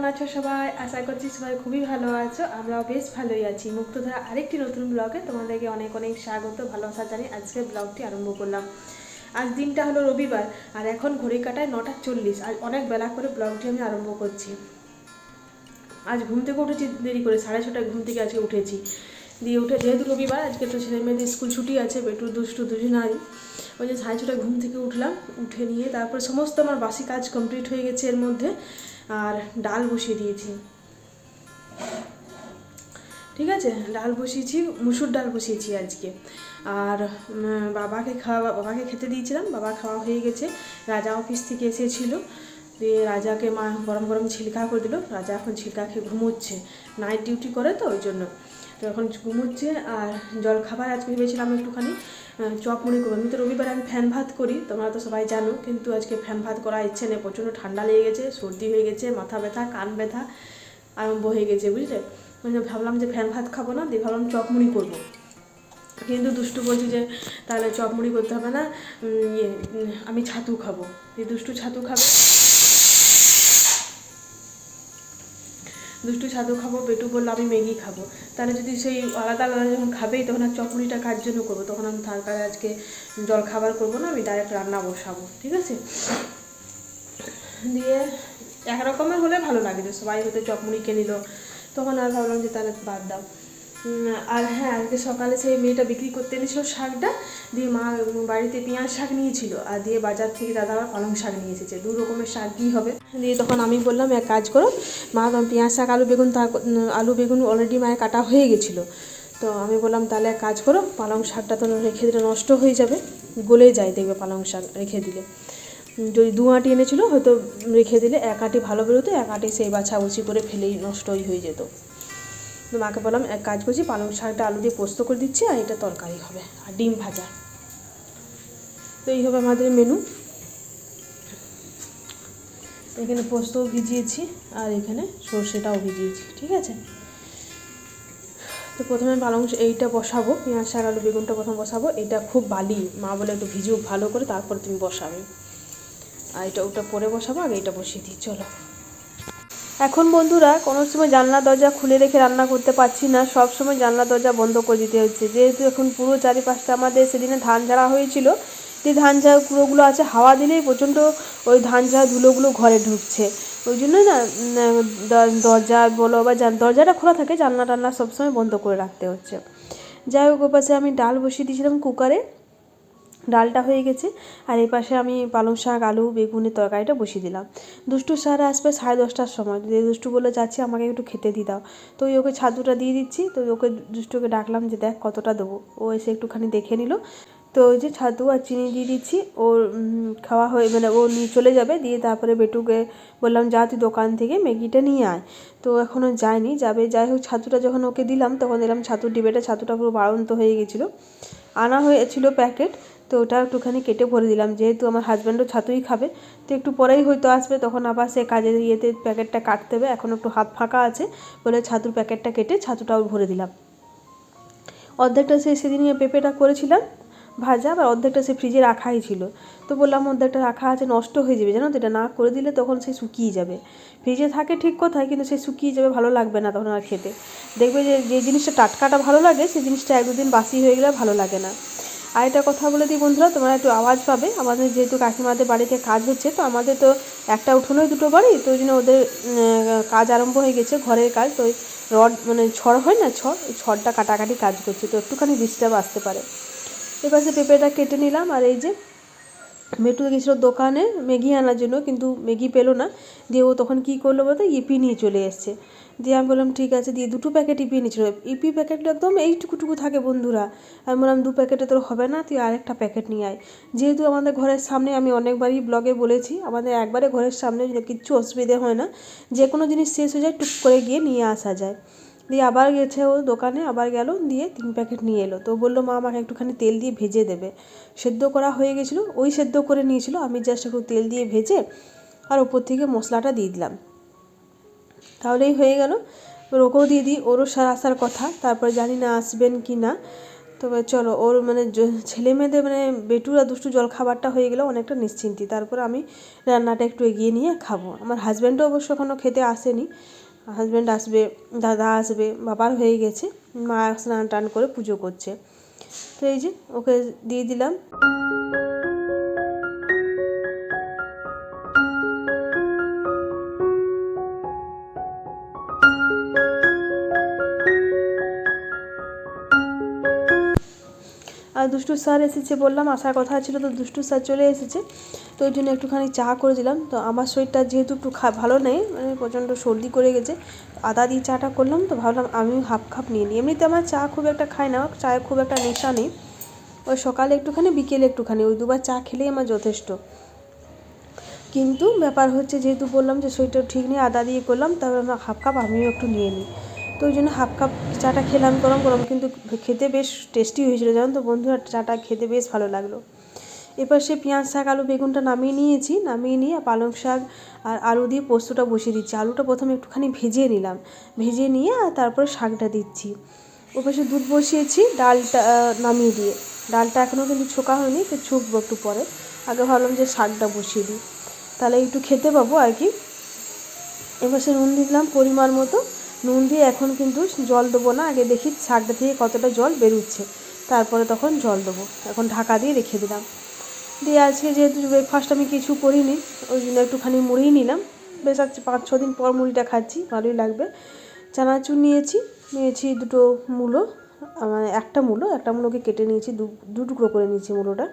কেমন আছো সবাই? আশা করছি সবাই খুবই ভালো আছো। আমরাও বেশ ভালোই আছি। মুক্তধারা আরেকটি নতুন ব্লগে তোমাদেরকে অনেক অনেক স্বাগত, ভালোবাসা জানি আজকের ব্লগটি আরম্ভ করলাম। আজ দিনটা হলো রবিবার, আর এখন ঘড়ি কাটায় নটা চল্লিশ আজ অনেক বেলা করে ব্লগটি আমি আরম্ভ করছি। আজ ঘুম থেকে উঠেছি, দেরি করে সাড়ে ছটায় ঘুম থেকে আজকে উঠেছি। দিয়ে উঠে যেহেতু রবিবার, আজকে তো ছেলে মেয়েদের স্কুল ছুটি আছে, বেটু, দুষ্টু দুজনারই ওই যে সাড়ে ছটায় ঘুম থেকে উঠলাম, উঠে নিয়ে তারপরে সমস্ত আমার বাসি কাজ কমপ্লিট হয়ে গেছে এর মধ্যে। আর ডাল বসিয়ে দিয়েছি। ঠিক আছে? ডাল বসিয়েছি, মুসুর ডাল বসিয়েছি আজকে। আর বাবাকে খাওয়া, বাবাকে খেতে দিয়েছিলাম, বাবা খাওয়া হয়ে গেছে। রাজা অফিস থেকে এসেছিল। দিয়ে রাজাকে মা গরম গরম ছিলকা করে দিল। রাজা এখন ছিলকা খেয়ে ঘুমোচ্ছে। নাইট ডিউটি করে তো, ওই জন্য। তো এখন ঘুমোচ্ছে আর জল খাবার আজকে ভেবেছিলাম একটুখানি। চপ মুড়ি করব। আমি তো রবিবারে আমি ফ্যান ভাত করি, তোমরা তো সবাই জানো, কিন্তু আজকে ফ্যান ভাত করার ইচ্ছে নেই, প্রচণ্ড ঠান্ডা লেগে গেছে, সর্দি হয়ে গেছে, মাথা ব্যথা, কান ব্যথা আরম্ভ হয়ে গেছে, বুঝলে? ভাবলাম যে ফ্যান ভাত খাব না, দিয়ে ভাবলাম চপ মুড়ি করব। কিন্তু দুষ্টু বলছি যে, তাহলে চপ মুড়ি করতে হবে না ইয়ে আমি ছাতু খাব। দিয়ে দুষ্টু ছাতু খাবে। দুষ্টু ছাদু খাব, পেটু বলল আমি ম্যাগি খাব। তাহলে যদি সেই আলাদা আলাদা যখন খাবেই, তখন আর চকুরিটা কার জন্য করব? তখন আমি তার কাছে আজকে জল খাবার করব না, আমি ডাইরেক্ট রান্না বসাবো, ঠিক আছে? দিয়ে একরকমের হলে ভালো লাগে, যে সবাই হতে চকমুড়ি কে নিল। তখন আর ভাবলাম যে তাহলে বাদ দাও। আর হ্যাঁ আজকে সকালে সেই মেয়েটা বিক্রি করতে এনেছিল শাকটা, দিয়ে মা বাড়িতে পেঁয়াজ শাক নিয়েছিল, আর দিয়ে বাজার থেকে দাদা আবার পালং শাক নিয়ে এসেছে, দু রকমের শাক কী হবে? দিয়ে তখন আমি বললাম, এক কাজ করো, মা পেঁয়াজ শাক, আলু বেগুন তা আলু বেগুন অলরেডি মায়ের কাটা হয়ে গেছিল। তো আমি বললাম, তাহলে এক কাজ করো, পালং শাকটা তো রেখে দিলে নষ্ট হয়ে যাবে, গলে যায় দেখবে পালং শাক রেখে দিলে। যদি দু আঁটি এনেছিল, হয়তো রেখে দিলে, এক আঁটি ভালো বেরোতো, এক আঁটি সেই বাছাবুছি করে ফেলেই নষ্টই হয়ে যেত। তো মাকে বললাম, এক কাজ করছি, পালং শাকটা আলু দিয়ে পোস্ত করে দিচ্ছি, আর এটা তরকারি হবে, আর ডিম ভাজা। তো এই হবে আমাদের মেনু এখানে পোস্তও ভিজিয়েছি, আর এখানে সর্ষেটাও ভিজিয়েছি, ঠিক আছে? তো প্রথমে পালং এইটা বসাবো, পেঁয়াজ শাক, আলু, বেগুনটা প্রথম বসাবো, এটা খুব বালি, মা বলে একটু ভিজুক ভালো করে তারপর তুমি বসাবে। আর এটা ওটা পরে বসাবো আগে এটা বসিয়ে দিই, চলো। এখন বন্ধুরা, কোনো সময় জানলা দরজা খুলে রেখে রান্না করতে পারছি না। সব সময় জানলা দরজা বন্ধ করে দিতে হচ্ছে। যেহেতু এখন পুরো চারিপাশটা আমাদের সেদিনে ধান ঝাড়া হয়েছিল, যে ধান ঝাড়া কুড়োগুলো আছে, হাওয়া দিলেই প্রচণ্ড ওই ধান ঝাড়া ধুলোগুলো ঘরে ঢুকছে। ওই জন্য না দরজা বলো বা দরজাটা খোলা থাকে, জানলা টান্না সবসময় বন্ধ করে রাখতে হচ্ছে। যাই হোক, ওপাশে আমি ডাল বসিয়ে দিয়েছিলাম কুকারে। ডালটা হয়ে গেছে আর এই পাশে আমি পালং শাক, আলু বেগুনের তরকারিটা বসিয়ে দিলাম। দুষ্টু স্যার আসবে সাড়ে দশটার সময়। দিয়ে দুষ্টু বলে যাচ্ছি, আমাকে একটু খেতে দিয়ে দাও। তো ওই ওকে ছাতুটা দিয়ে দিচ্ছি। তো ওকে দুষ্টুকে ডাকলাম যে, দেখ কতটা দেবো। ও এসে একটুখানি দেখে নিল। তো ওই যে ছাতু আর চিনি দিয়ে দিচ্ছি। ওর খাওয়া হয়ে মানে ও নিয়ে চলে যাবে। দিয়ে তারপরে বেটুকে বললাম, যা তুই দোকান থেকে ম্যাগিটা নিয়ে আয়। তো এখনও যায়নি। যাবে, যাই হোক, ছাতুটা যখন ওকে দিলাম, তখন দিলাম ছাতুর ডিবেটা, ছাতুটা পুরো বাড়ন্ত হয়ে গেছিল। আনা হয়েছিল প্যাকেট। তো ওটা একটুখানি কেটে ভরে দিলাম। যেহেতু আমার হাজব্যান্ডও ছাতুই খাবে, তো একটু পরেই হয়তো আসবে, তখন আবার সে কাজের ইয়েতে প্যাকেটটা কাটতে হবে। এখন একটু হাত ফাঁকা আছে, বলে ছাতুর প্যাকেটটা কেটে ছাতুটাও ভরে দিলাম। অর্ধেকটা সে সেদিন পেঁপেটা করেছিলাম, ভাজা, আবার অর্ধেকটা সে ফ্রিজে রাখাই ছিল। তো বললাম, অর্ধেকটা রাখা আছে, নষ্ট হয়ে যাবে। জানো তো, এটা না করে দিলে তখন সে শুকিয়ে যাবে। ফ্রিজে থাকে ঠিক কোথায় কিন্তু সে শুকিয়ে যাবে, ভালো লাগবে না তখন আর খেতে। দেখবে যে যে জিনিসটা টাটকাটা ভালো লাগে সেই জিনিসটা এক দুদিন বাসি হয়ে গেলে ভালো লাগে না। আর একটা কথা বলে দিই বন্ধুরা, তোমরা একটু আওয়াজ পাবে। আমাদের যেহেতু কাকিমাদের বাড়িতে কাজ হচ্ছে, তো আমাদের তো একটা উঠোনোই দুটো বাড়ি, তো ওই জন্য ওদের কাজ আরম্ভ হয়ে গেছে, ঘরের কাজ। তো ওই রড মানে ছড় হয় না, ছড়? ওই ছড়টা কাটাকাটি কাজ করছে, তো একটুখানি ডিস্টার্ব আসতে পারে। এবার সে পেঁপেটা কেটে নিলাম, আর এই যে মেটু গেছিল দোকানে, ম্যাগি আনার জন্য, কিন্তু ম্যাগি পেল না। দিয়ে ও তখন কী করল বলতো, ইপি নিয়ে চলে এসছে। দিয়ে আমি বললাম, ঠিক আছে। দিয়ে দুটো প্যাকেট ইপি নিয়েছিল ইপি প্যাকেটটা একদম এইটুকুটুকু থাকে বন্ধুরা। আমি বললাম, দু প্যাকেটে তোর হবে না, তুই আরেকটা প্যাকেট নিয়ে আয়। যেহেতু আমাদের ঘরের সামনে আমি অনেকবারই ব্লগে বলেছি, আমাদের একবারে ঘরের সামনে কিচ্ছু অসুবিধে হয় না যে কোনো জিনিস শেষ হয়ে যায়, টুক করে গিয়ে নিয়ে আসা যায়। দিয়ে আবার গেছে ও দোকানে, আবার গেল, দিয়ে তিন প্যাকেট নিয়ে এলো। তো বলল, মা, আমাকে একটুখানি তেল দিয়ে ভেজে দেবে। সেদ্ধ করা হয়ে গেছিল, ওই সেদ্ধ করে নিয়েছিল। আমি জাস্ট একটু তেল দিয়ে ভেজে আর ওপর থেকে মশলাটা দিয়ে দিলাম। তাহলেই হয়ে গেল। দিয়ে দিই, ওরও সার আসার কথা, তারপরে জানি না আসবেন কি না। তবে চলো, ওর মানে ছেলে মেয়েদের মানে বেটুর আর দুষ্টু জল খাবারটা হয়ে গেলে অনেকটা নিশ্চিন্তি। তারপর আমি রান্নাটা একটু এগিয়ে নিয়ে খাব। আমার হাজব্যান্ডও অবশ্য এখনও খেতে আসেনি। হাজব্যান্ড আসবে, দাদা আসবে, বাবার হয়ে গেছে। মা স্নান টান করে পুজো করছে। তো এই যে, ওকে দিয়ে দিলাম। দুষ্টু স্যার এসেছে বললাম, আসার কথা ছিল তো দুষ্টু স্যার চলে এসেছে। তো ওই জন্য একটুখানি চা করে দিলাম। তো আমার শরীরটা যেহেতু একটু খা ভালো নেই মানে প্রচণ্ড সর্দি করে গেছে, আদা দিয়ে চাটা করলাম। তো ভাবলাম আমি হাফ কাপ নিয়ে নিই। এমনিতে আমার চা খুব একটা খাই না, চায়ে খুব একটা নেশা নেই। ওই সকালে একটুখানি, বিকেলে একটুখানি, ওই দুবার চা খেলেই আমার যথেষ্ট। কিন্তু ব্যাপার হচ্ছে, যেহেতু বললাম যে শরীরটা ঠিক নেই, আদা দিয়ে করলাম, তারপর আমার হাফ কাপ আমিও একটু নিয়ে নিই। তো ওই জন্য হাফ কাপ চাটা খেলাম গরম গরম, কিন্তু খেতে বেশ টেস্টি হয়েছিল, জানো তো বন্ধুরা চাটা খেতে বেশ ভালো লাগল। এবার সে পেঁয়াজ শাক, আলু, বেগুনটা নামিয়ে নিয়েছি, নামিয়ে নিয়ে পালং শাক আর আলু দিয়ে পোস্তটা বসিয়ে দিচ্ছি। আলুটা প্রথমে একটুখানি ভেজে নিলাম। ভেজে নিয়ে আর তারপরে শাকটা দিচ্ছি। ওপাশে দুধ বসিয়েছি, ডালটা নামিয়ে দিয়ে। ডালটা এখনও কিন্তু ছোকা হয়নি, তো ছুকবো একটু পরে। আগে ভাবলাম যে শাকটা বসিয়ে দিই। তাহলে একটু খেতে পাবো আর কি। এবার সে নুন দিলাম পরিমাণ মতো। নুন দিয়ে এখন কিন্তু জল দেবো না, আগে দেখি শাকটা থেকে কতটা জল বেরোচ্ছে। তারপরে তখন জল দেবো। এখন ঢাকা দিয়ে রেখে দিলাম। দিয়ে আজকে যেহেতু ব্রেকফাস্ট আমি কিছু করিনি, ওই জন্য একটুখানি মুড়ি নিলাম। বেশ আজকে পাঁচ ছ দিন পর মুড়িটা খাচ্ছি, ভালোই লাগবে। চানাচুর নিয়েছি নিয়েছি দুটো মূলো মানে একটা মূলো, একটা মূলোকে কেটে নিয়েছি, দু দু টুকরো করে নিয়েছি মূলোটা।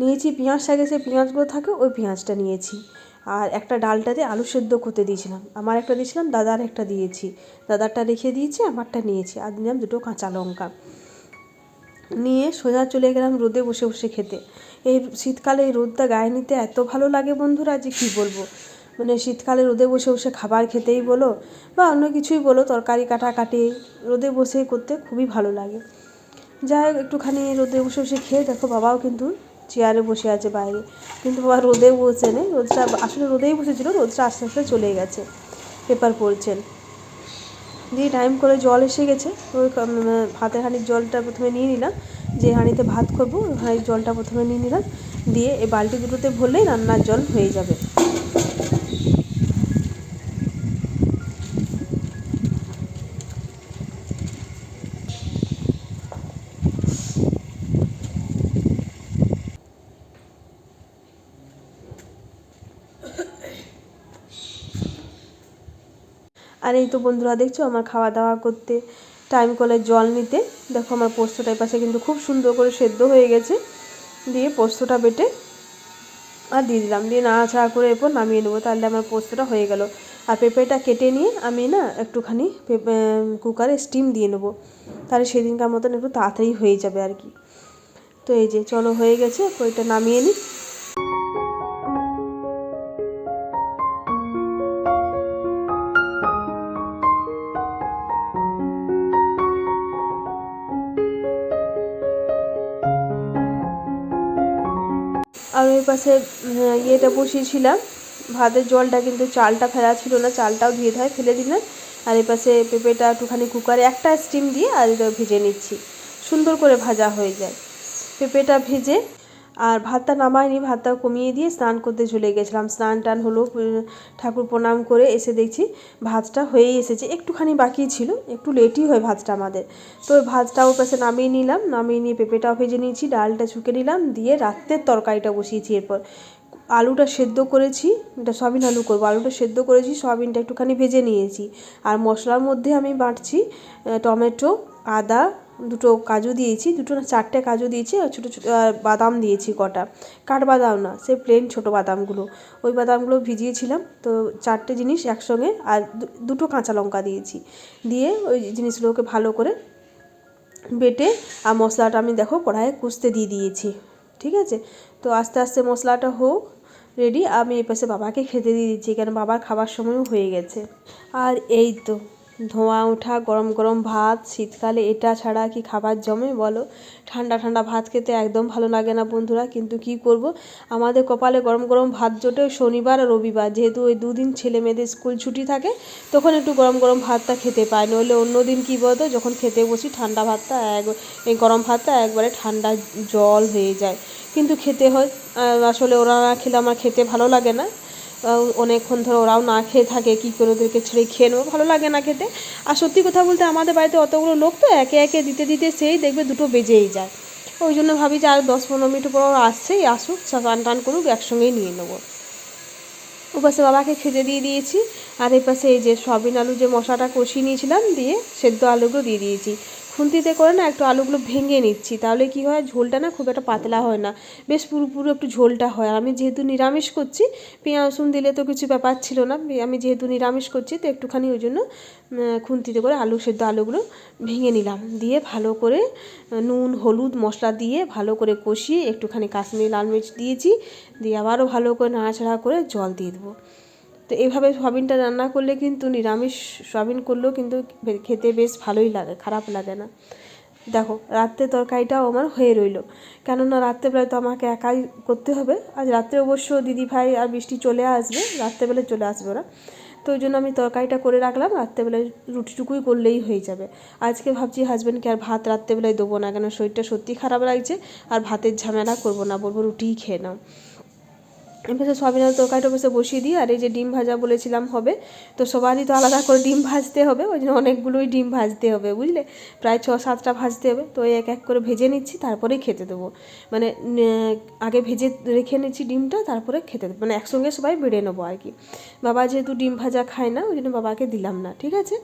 নিয়েছি পেঁয়াজ শাকে যে পেঁয়াজগুলো থাকে, ওই পেঁয়াজটা নিয়েছি। আর একটা ডালটাতে আলু সেদ্ধ করতে দিয়েছিলাম। আমার একটা দিয়েছিলাম, দাদার একটা দিয়েছি। দাদারটা রেখে দিয়েছি, আমারটা নিয়েছি। আর দিলাম দুটো কাঁচা লঙ্কা। নিয়ে সোজা চলে গেলাম রোদে বসে বসে খেতে। এই শীতকালে এই রোদটা গায়ে নিতে এত ভালো লাগে বন্ধুরা যে কী বলব? মানে শীতকালে রোদে বসে বসে খাবার খেতেই বলো বা অন্য কিছুই বলো, তরকারি কাটাকাটি রোদে বসে করতে খুবই ভালো লাগে। যাই হোক, একটুখানি রোদে বসে বসে খেয়ে দেখো, বাবাও কিন্তু চেয়ারে বসে আছে বাইরে। কিন্তু বাবা রোদে বসে নেই, রোদটা আসলে রোদেই বসেছিল, রোদটা আস্তে আস্তে চলে গেছে, পেপার পড়ছেন। দিয়ে টাইম করে জল এসে গেছে ওই ভাতের হাঁড়ির জলটা প্রথমে নিয়ে নিলাম, যে হাঁড়িতে ভাত করব হাঁড়ির জলটা প্রথমে নিয়ে নিলাম, দিয়ে এই বালতি দুটোতে ভরলেই রান্নার জল হয়ে যাবে। আর এই তো বন্ধুরা দেখছ আমার খাওয়া দাওয়া করতে টাইম কলে জল নিতে। দেখো আমার পোস্তটা পাশে কিন্তু খুব সুন্দর করে সেদ্ধ হয়ে গেছে। দিয়ে পোস্তটা বেটে আর দিয়ে দিলাম। দিয়ে নাড়াচাড়া করে এরপর নামিয়ে নেব। তাহলে আমার পোস্তটা হয়ে গেল। আর পেঁপেটা কেটে নিয়ে আমি না একটুখানি কুকারে স্টিম দিয়ে নেব। তাহলে সেদিনকার মতন একটু তাড়াতাড়ি হয়ে যাবে আর কি। তো এই যে চলো হয়ে গেছে। ওইটা নামিয়ে নিই। উম, ইয়েটা বসিয়েছিলাম। ভাতের জলটা কিন্তু চালটা ফেলা ছিল না চালটাও ধুয়ে ধায় ফেলে দিলাম আর এপাশে পাশে পেঁপেটা একটুখানি কুকারে একটা স্টিম দিয়ে আর এটা ভেজে নিচ্ছি। সুন্দর করে ভাজা হয়ে যায়। পেঁপেটা ভেজে আর ভাতটা নামাইনি ভাতটা কমিয়ে দিয়ে স্নান করতে ঝুলে গেছিলাম। স্নান টান হলো ঠাকুর প্রণাম করে এসে দেখছি ভাতটা হয়েই এসেছে। একটুখানি বাকি ছিল, একটু লেটই হয় ভাতটা আমাদের। তো ভাতটা ওর পাশে নামিয়ে নিলাম, নামিয়ে নিয়ে পেঁপেটাও ভেজে নিয়েছি, ডালটা ছুকে নিলাম, দিয়ে রাত্রের তরকারিটা বসিয়েছি এরপর। আলুটা সেদ্ধ করেছি, এটা সয়াবিন আলু করব, আলুটা সেদ্ধ করেছি, সয়াবিনটা একটুখানি ভেজে নিয়েছি। আর মশলার মধ্যে আমি বাঁটছি টমেটো, আদা দুটো কাজু দিয়েছি, দুটো না চারটে কাজু দিয়েছি আর ছোটো ছোটো বাদাম দিয়েছি কটা। কাঠবাদাম না, সে প্লেন ছোটো বাদামগুলো। ওই বাদামগুলো ভিজিয়েছিলাম, তো চারটে জিনিস একসঙ্গে আর দুটো কাঁচা লঙ্কা দিয়েছি। দিয়ে ওই জিনিসগুলোকে ভালো করে বেটে, আর মশলাটা আমি দেখো কড়াইয়ে কুচতে দিয়ে দিয়েছি, ঠিক আছে? তো আস্তে আস্তে মশলাটা হোক রেডি আমি এই পাশে বাবাকে খেতে দিয়ে দিচ্ছি, কেন বাবার খাবার সময়ও হয়ে গেছে। আর এই তো। ধোঁয়া ওঠা, গরম গরম ভাত, শীতকালে এটা ছাড়া কি খাবার জমে বলো? ঠান্ডা ঠান্ডা ভাত খেতে একদম ভালো লাগে না বন্ধুরা, কিন্তু কি করব? আমাদের কপালে গরম গরম ভাত জোটে শনিবার আর রবিবার। যেহেতু ওই দুদিন ছেলে মেয়েদের স্কুল ছুটি থাকে, তখন একটু গরম গরম ভাতটা খেতে পায়। নইলে অন্য দিন কী বলতো, যখন খেতে বসি ঠান্ডা ভাতটা এক, এই গরম ভাতটা একবারে ঠান্ডা জল হয়ে যায়। কিন্তু খেতে হয় আসলে ওরা না খেলে আমার খেতে ভালো লাগে না। অনেকক্ষণ ধরে ওরাও না খেয়ে থাকে, কী করে ওদেরকে ছেড়ে খেয়ে নেব? ভালো লাগে না খেতে। আর সত্যি কথা বলতে আমাদের বাড়িতে অতগুলো লোক তো একে একে দিতে দিতে সেই দেখবে দুটো বেজেই যায়। ওই জন্য ভাবি যে আর দশ পনেরো মিনিট পর আসছেই, আসুক স্নান টান করুক, একসঙ্গেই নিয়ে নেব। ওপাশে বাবাকে খেতে দিয়ে দিয়েছি, আর এই পাশে এই যে সয়াবিন আলু যে মশলাটা কষিয়ে নিয়েছিলাম দিয়ে সেদ্ধ আলুগুলো দিয়ে দিয়েছি। খুন্তিতে করে না একটু আলুগুলো ভেঙে নিচ্ছি। তাহলে কি হয়? ঝোলটা না খুব একটা পাতলা হয় না। বেশ পুরো পুরো একটু ঝোলটা হয়। আর আমি যেহেতু নিরামিষ করছি, পেঁয়াজ রসুন দিলে তো কিছু ব্যাপার ছিল না। আমি যেহেতু নিরামিষ করছি, তো একটুখানি ওই জন্য খুন্তিতে করে আলু সেদ্ধ আলুগুলো ভেঙে নিলাম। দিয়ে ভালো করে নুন, হলুদ মশলা দিয়ে ভালো করে কষিয়ে একটুখানি কাশ্মীরি লাল মির্চ দিয়েছি। দিয়ে আবারও ভালো করে নাড়াচাড়া করে জল দিয়ে দেবো। তো এইভাবে সয়াবিনটা রান্না করলে কিন্তু নিরামিষ সয়াবিন করলেও কিন্তু খেতে বেশ ভালোই লাগে, খারাপ লাগে না। দেখো, রাত্রে তরকারিটাও আমার হয়ে রইল। কেননা রাত্রেবেলায় তো আমাকে একাই করতে হবে। আজ রাত্রে অবশ্য দিদি ভাই আর বৃষ্টি চলে আসবে, রাত্রেবেলায় চলে আসবে ওরা। তো ওই জন্য আমি তরকারিটা করে রাখলাম, রাত্রেবেলায় রুটিটুকুই করলেই হয়ে যাবে। আজকে ভাবছি হাজব্যান্ডকে আর ভাত রাত্রেবেলায় দেবো না কেন শরীরটা সত্যি খারাপ লাগছে, আর ভাতের ঝামেলা করব না, বলব রুটিই খেয়ে নাও। এমনি সয়াবিন আলু তরকারিটা বসে বসিয়ে দিই, আর এই যে ডিম ভাজা বলেছিলাম হবে, তো সবারই তো আলাদা করে ডিম ভাজতে হবে, ওই জন্য অনেকগুলোই ডিম ভাজতে হবে, বুঝলে? প্রায় ছ, সাতটা ভাজতে হবে, তো এক এক করে ভেজে নিচ্ছি, তারপরেই খেতে দেবো। মানে আগে ভেজে রেখে নিচ্ছি ডিমটা, তারপরে খেতে দেবো। মানে একসঙ্গে সবাই বেড়ে নেব আর কি। বাবা যেহেতু ডিম ভাজা খায় না, ওই জন্য বাবাকে দিলাম না, ঠিক আছে?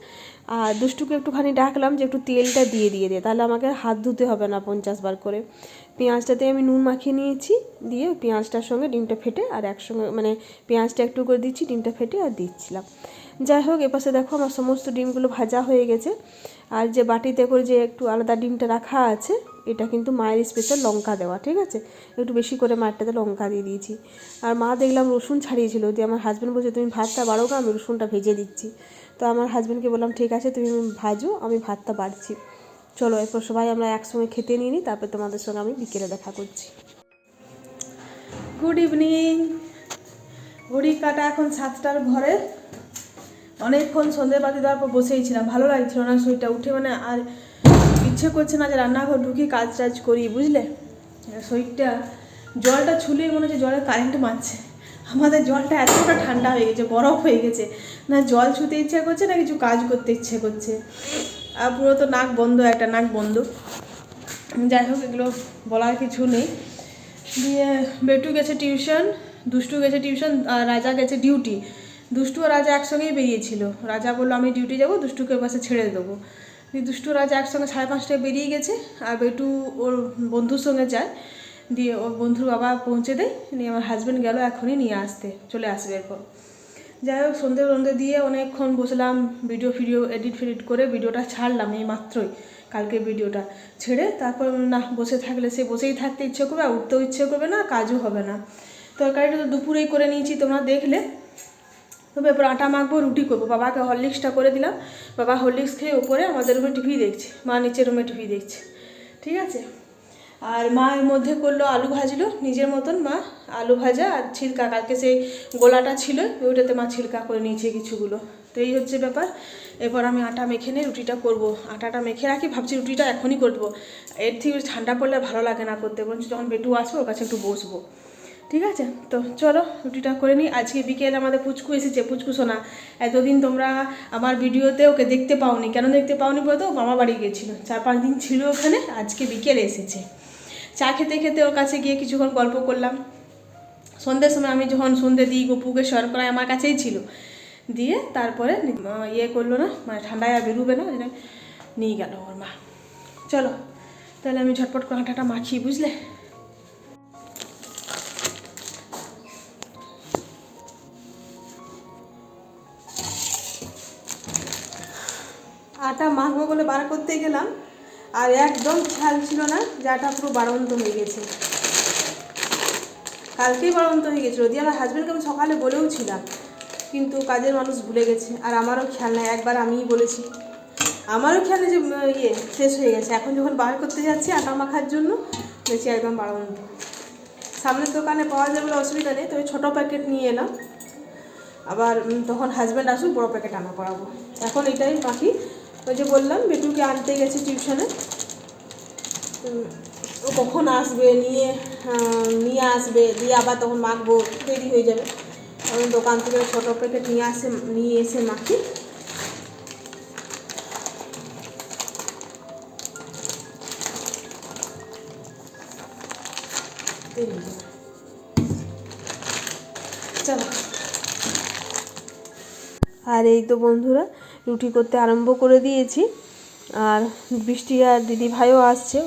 আর দুষ্টুকে একটুখানি ডাকলাম যে একটু তেলটা দিয়ে দিয়ে দে, তাহলে আমাকে হাত ধুতে হবে না পঞ্চাশ বার করে। পেঁয়াজটাতে আমি নুন মাখিয়ে নিয়েছি, দিয়ে পেঁয়াজটার সঙ্গে ডিমটা ফেটে আর একসঙ্গে মানে পেঁয়াজটা একটু করে দিচ্ছি, ডিমটা ফেটে আর দিচ্ছিলাম। যাই হোক, এপাশে দেখো আমার সমস্ত ডিমগুলো ভাজা হয়ে গেছে। আর যে বাটিতে করে যে একটু আলাদা ডিমটা রাখা আছে, এটা কিন্তু মায়ের স্পেশাল লঙ্কা দেওয়া, ঠিক আছে? একটু বেশি করে মায়েরটাতে লঙ্কা দিয়ে দিয়েছি। আর মা দেখলাম রসুন ছাড়িয়েছিল, দিয়ে আমার হাজব্যান্ড বলছে, তুমি ভাতটা বাড়ো আমি রসুনটা ভেজে দিচ্ছি। তো আমার হাজব্যান্ডকে বললাম, ঠিক আছে, তুমি ভাজো, আমি ভাতটা বাড়ছি। চলো, এরপর সবাই আমরা একসঙ্গে খেতে নিয়ে নিই, তারপর তোমাদের সঙ্গে আমি বিকেলে দেখা করছি। গুড ইভিনিং ঘড়ি কাটা এখন সাতটার ঘরে। অনেকক্ষণ সন্ধ্যে বাতি দেওয়ার পর বসেই ছিলাম। ভালো লাগছিল না শরীরটা উঠে মানে আর ইচ্ছে করছে না যে রান্নাঘর ঢুকি কাজ টাজ করি, বুঝলে? শরীরটা, জলটা ছুলেই মনে হচ্ছে জলে কারেন্ট মারছে। আমাদের জলটা এতটা ঠান্ডা হয়ে গেছে, বরফ হয়ে গেছে। না জল ছুতে ইচ্ছে করছে, না কিছু কাজ করতে ইচ্ছে করছে। পুরো তো নাক বন্ধ, একটা নাক বন্ধ। যাই হোক, এগুলো বলার কিছু নেই। দিয়ে, বেটু গেছে টিউশন, দুষ্টু গেছে টিউশন, আর রাজা গেছে ডিউটি। দুষ্টু আর রাজা একসঙ্গেই বেরিয়েছিল। রাজা বলল, আমি ডিউটি যাব, দুষ্টুকে বাসে ছেড়ে দেবো। দিয়ে, দুষ্টু রাজা একসঙ্গে সাড়ে পাঁচটায় বেরিয়ে গেছে, আর বেটু ওর বন্ধুর সঙ্গে যায়। দিয়ে, ওর বন্ধুর বাবা পৌঁছে দেয়। নিয়ে, আমার হাজব্যান্ড গেল এখনই নিয়ে আসতে, চলে আসবে এরপর। যাই হোক, সন্ধে সন্ধে দিয়ে অনেকক্ষণ বসলাম ভিডিও ফিডিও এডিট ফেডিট করে ভিডিওটা ছাড়লাম এই মাত্রই কালকে ভিডিওটা ছেড়ে। তারপর না, বসে থাকলে সে বসেই থাকতে ইচ্ছে করবে, আর উঠতেও ইচ্ছে করবে না কাজও হবে না। তরকারিটা তো দুপুরেই করে নিয়েছি, তোমরা দেখলে। তবে এরপর আটা মাখবো, রুটি করব। বাবাকে হরলিক্সটা করে দিলাম। বাবা হরলিক্স খেয়ে ওপরে আমাদের রুমে টিভি দেখছে, মা নিচের রুমে টিভি দেখছে। ঠিক আছে? আর মা এর মধ্যে করল আলু ভাজলো, নিজের মতন মা আলু ভাজা আর ছিলকা, কালকে সেই গোলাটা ছিল, ওইটাতে মা ছিলকা করে নিয়েছে কিছুগুলো। তো এই হচ্ছে ব্যাপার। এরপর আমি আটা মেখে নিয়ে রুটিটা করব। আটাটা মেখে রাখি, ভাবছি রুটিটা এখনই করব। এর থেকে ঠান্ডা পড়লে ভালো লাগে না করতে, বরঞ্চ যখন বেটু আসবে ওর কাছে একটু বসবো। ঠিক আছে? তো চলো, রুটিটা করে নিই। আজকে বিকেলে আমাদের পুচকু এসেছে, পুচকু সোনা। এতদিন তোমরা আমার ভিডিওতে ওকে দেখতে পাওনি। কেন দেখতে পাওনি বলতো? মামা বাড়ি গেছিল। চার পাঁচ দিন ছিল ওখানে, আজকে বিকেলে এসেছে। চা খেতে খেতে ওর কাছে গিয়ে কিছুক্ষণ গল্প করলাম। সন্ধ্যের সময় আমি যখন সন্ধ্যে দিই, গপুকে সর করায় আমার কাছেই ছিল। দিয়ে তারপরে ইয়ে করল না মানে ঠান্ডায় আর বেরোবে না নিয়ে গেল ওর মা। চলো, তাহলে আমি ঝটপট করে আটাটা মাখি বুঝলে? আটা মাখবো বলে বার করতে গেলাম। আর একদম খেয়াল ছিল না যে আটা পুরো বাড়ন্ত হয়ে গেছে। কালকেই বাড়ন্ত হয়ে গেছিল। দিয়ে আমার হাজব্যান্ডকে আমি সকালে বলেও ছিলাম, কিন্তু কাজের মানুষ ভুলে গেছে। আর আমারও খেয়াল নেই, একবার আমিই বলেছি। আমারও খেয়াল যে ইয়ে শেষ হয়ে গেছে। এখন যখন বার করতে যাচ্ছি আটা মাখার জন্য, দেখছি একদম ঘণ্টা সামনের দোকানে পাওয়া যাবে অসুবিধা নেই, তবে ছোটো প্যাকেট নিয়ে এলাম। আবার তখন হাজব্যান্ড আসুক, বড়ো প্যাকেট আনা করাবো। এখন এটাই বাকি। ওই যে বললাম, বেটুকে আনতে গেছে টিউশনে ও কখন আসবে, নিয়ে নিয়ে আসবে, দিয়ে আবার তখন মাখবো, দেরি হয়ে যাবে। তখন দোকান থেকে ছোটো প্যাকেট নিয়ে আসে, নিয়ে এসে মাখি। আর এই তো বন্ধুরা রুটি করতে আরম্ভ করে দিয়েছি। আর বৃষ্টি আর দিদিভাইও আসছে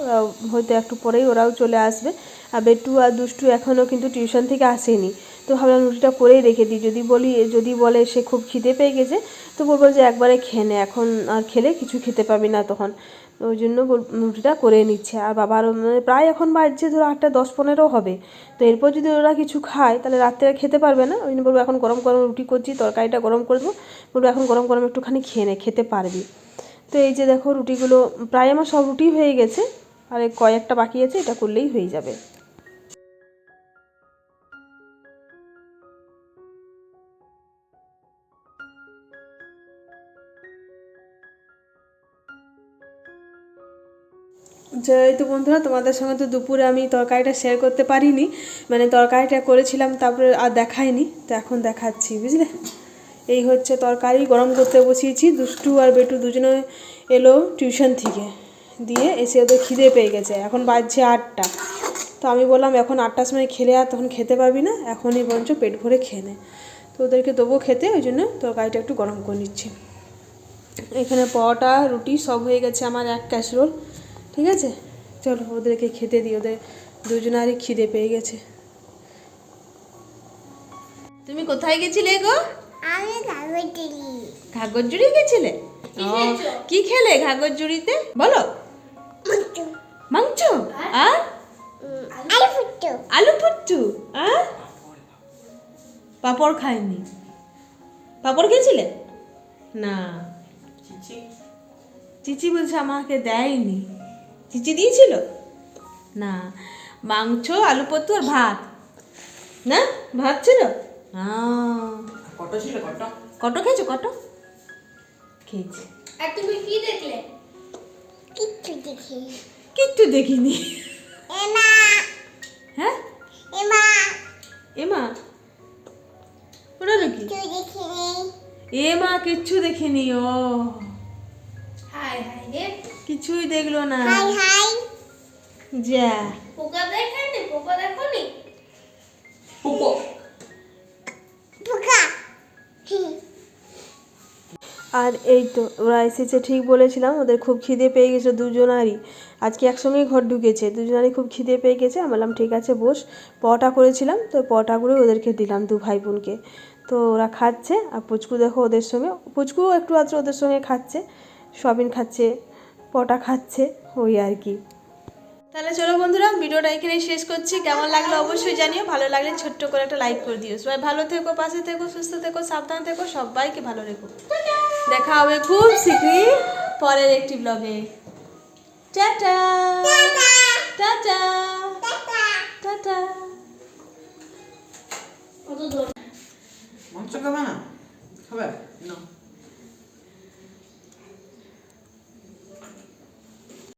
হয়তো একটু পরেই ওরাও চলে আসবে। আর বেটু আর দুষ্টু এখনও কিন্তু টিউশন থেকে আসেনি। তো ভাবলাম রুটিটা করেই রেখে দিই। যদি বলি, যদি বলে সে খুব খিদে পেয়ে গেছে, তো বলব যে একবারে খেয়ে নে। এখন আর খেলে কিছু খেতে পাবি না তখন। ওই জন্য রুটিটা করে নিচ্ছে। আর বাবার মানে প্রায় এখন বাজছে, ধরো আটটা, দশ পনেরো হবে। তো এরপর যদি ওরা কিছু খায়, তাহলে রাত্রে খেতে পারবে না। ওই জন্য বলব এখন গরম গরম রুটি করছি, তরকারিটা গরম করে দেবো। বলব এখন গরম গরম একটুখানি খেয়ে নে, খেতে পারবি। তো এই যে দেখো রুটিগুলো, প্রায় আমার সব রুটি হয়ে গেছে। আর কয়েকটা বাকি আছে, এটা করলেই হয়ে যাবে। যে তো বন্ধুরা, তোমাদের সঙ্গে তো দুপুরে আমি তরকারিটা শেয়ার করতে পারিনি। মানে তরকারিটা করেছিলাম, তারপরে আর দেখাইনি, তো এখন দেখাচ্ছি, বুঝলে? এই হচ্ছে তরকারি, গরম করতে বসিয়েছি, দুষ্টু আর বেটু দুজনে এলো টিউশন থেকে। দিয়ে এসে ওদের খিদে পেয়ে গেছে, এখন বাজছে আটটা। তো আমি বললাম, এখন আটটার সময় খেলে আর তখন খেতে পারবি না, এখনই বরঞ্চ পেট ভরে খেয়ে নে। তো ওদেরকে দেবো খেতে, ওই জন্য তরকারিটা একটু গরম করে নিচ্ছি। এখানে পরোটা, রুটি সব হয়ে গেছে আমার এক ক্যাসরোল ঠিক আছে? চলো ওদেরকে খেতে দিই ওদের দুজনারই খিদে পেয়ে গেছে। তুমি কোথায় গেছিলে গো? আমি খাবার দিলি ঘাগর জুড়ি গেছিলে কি খেলে ঘাগর জুড়িতে বলো। মাংস। আর? আই ফুটু আলু পুট্টু আর? পাপড় খায়নি পাপড় খেয়েছিলে? না। চিচি বলছে আমাকে দেয়নি। চিচি দিয়েছিল? না মাংস আলু পোস্ত আর ভাত। না? ভাত ছিল? আহ, কত ছিল কত কত খেয়েছো কত খেয়েছি। আর তুমি কি দেখলে? কিচ্ছু দেখি কিচ্ছু দেখিনি। এমা। হ্যাঁ? এমা। এমা? ওটা নাকি দেখিনি। এ মা কিচ্ছু দেখিনি ও। হাই হাই রে। কিছুই দেখল না। হাই হাই। যা। পোকা দেখেনি পোকা দেখনি? পুপো পোকা। আর এই তো ওরা এসেছে ঠিক বলেছিলাম ওদের খুব খিদে পেয়ে গেছে দুজনারই। আজকে একসঙ্গেই ঘর ঢুকেছে দুজনারই খুব খিদে পেয়ে গেছে আমি বললাম ঠিক আছে বস। পটা করেছিলাম তো পটাগুলো ওদেরকে দিলাম দু ভাই বোনকে। তো ওরা খাচ্ছে আর পুচকু দেখো ওদের সঙ্গে পুচকুও একটু আধটু ওদের সঙ্গে খাচ্ছে সয়াবিন খাচ্ছে পটা খাচ্ছে ওই আর কি। তাহলে চলো বন্ধুরা ভিডিওটা এখানেই শেষ করছি। কেমন লাগল অবশ্যই জানিও। ভালো লাগলে ছোট্ট করে একটা লাইক করে দিও। সবাই ভালো থেকো পাশে থেকো সুস্থ থেকো সাবধান থেকো সবাইকে ভালো রেখো। দেখা হবে খুব শীঘ্রই পরের একটি ব্লগে টাটা! টাটা! টাটা! কত